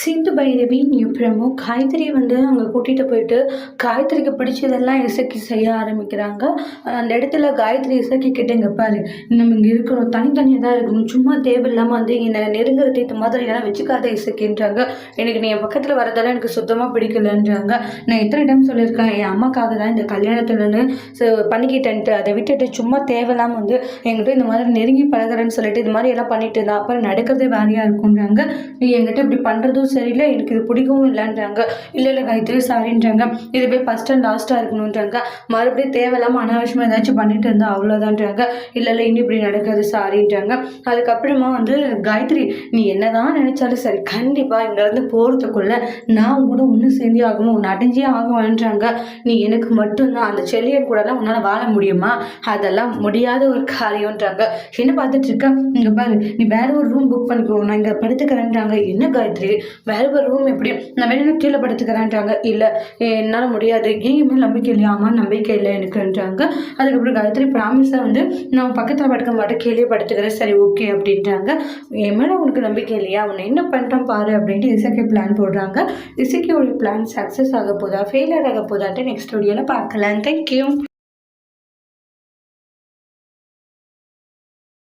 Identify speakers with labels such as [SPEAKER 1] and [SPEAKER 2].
[SPEAKER 1] சிந்து பைரவி நியூப்ரமோ காய்கறி வந்து அங்கே கூட்டிகிட்டு போயிட்டு காயத்ரிக்கு பிடிச்சதெல்லாம் இசக்கி செய்ய ஆரம்பிக்கிறாங்க. அந்த இடத்துல காயத்ரி இசக்கி கிட்ட இங்கே பாரு நம்ம இங்கே இருக்கிறோம் தனித்தனியாக தான் இருக்கணும். சும்மா தேவையில்லாமல் வந்து என்னை நெருங்குறது இந்த மாதிரி எல்லாம் வச்சுக்காத இசக்கின்றாங்க. எனக்கு நீ என் பக்கத்தில் வரதெல்லாம் எனக்கு சுத்தமாக பிடிக்கலன்றாங்க. நான் எத்தனை டைம் சொல்லியிருக்கேன் என் அம்மாக்காக தான் இந்த கல்யாணத்துலன்னு பண்ணிக்கிட்டேன்ட்டு அதை விட்டுட்டு சும்மா தேவையில்லாமல் வந்து என்கிட்ட இந்த மாதிரி நெருங்கி பழகுறேன்னு சொல்லிட்டு இது மாதிரி எல்லாம் பண்ணிட்டு இருந்தா அப்புறம் நடக்கிறதே வேலையாக இருக்குன்றாங்க நீ என்கிட்ட இப்படி பண்ணுறதும் சரியில்லை. எனக்கு இது பிடிக்கவும் இல்லைன்றாங்க. இல்லை இல்லை காயத்ரி சாரின்றாங்க. போய் ஃபஸ்ட் அண்ட் லாஸ்ட்டாக இருக்கணுன்றாங்க மறுபடியும் தேவையில்லாமல் அனாவசியமாக ஏதாச்சும் பண்ணிட்டு இருந்தால் அவ்வளோதான்றாங்க இல்லை இல்லை இன்னும் இப்படி நடக்காது சாரின்றாங்க. அதுக்கப்புறமா வந்து காயத்ரி நீ என்னதான் நினச்சாலும் சரி கண்டிப்பாக இங்கேருந்து போகிறதுக்குள்ள நான் உன் கூட ஒன்று சேர்ந்தே ஆகணும் உன்னை அடைஞ்சே ஆகணுன்றாங்க நீ எனக்கு மட்டும்தான் அந்த செல்லியன் கூடலாம் உன்னால் வாழ முடியுமா? அதெல்லாம் முடியாத ஒரு காரியம்ன்றாங்க. என்ன பார்த்துட்டு இருக்க? இங்கே பாரு நீ வேற ஒரு ரூம் புக் பண்ணிக்கோ நான் இங்கே படுத்துக்கிறேன்றாங்க. என்ன காயத்ரி? வேற ஒரு ரூம் எப்படி? நான் வேணும் கீழே படுத்துக்கிறேன்றாங்க. இல்லை என்னால் முடியாது. ஏன் நம்பிக்கை இல்லையா ஆமாம் நம்பிக்கை இல்லை எனக்குன்றாங்க. அதுக்கப்புறம் காயத்ரி ப்ராமிஸாக வந்து நான் பக்கத்தில் படுக்க மாட்டேன் கீழே படுத்துக்கிறேன். சரி ஓகே அப்படின்றாங்க. என் மேலே உனக்கு நம்பிக்கை இல்லையா? உன்னை என்ன பண்ணுறான் பாரு அப்படின்ட்டு இசைக்கு பிளான் போடுறாங்க. இசைக்கு ஒரு பிளான் சக்ஸஸ் ஆக போதா? ஃபெயிலியர் ஆக போதான்ட்டு நெக்ஸ்ட் வீடியோவில் பார்க்கலாம். தேங்க்யூ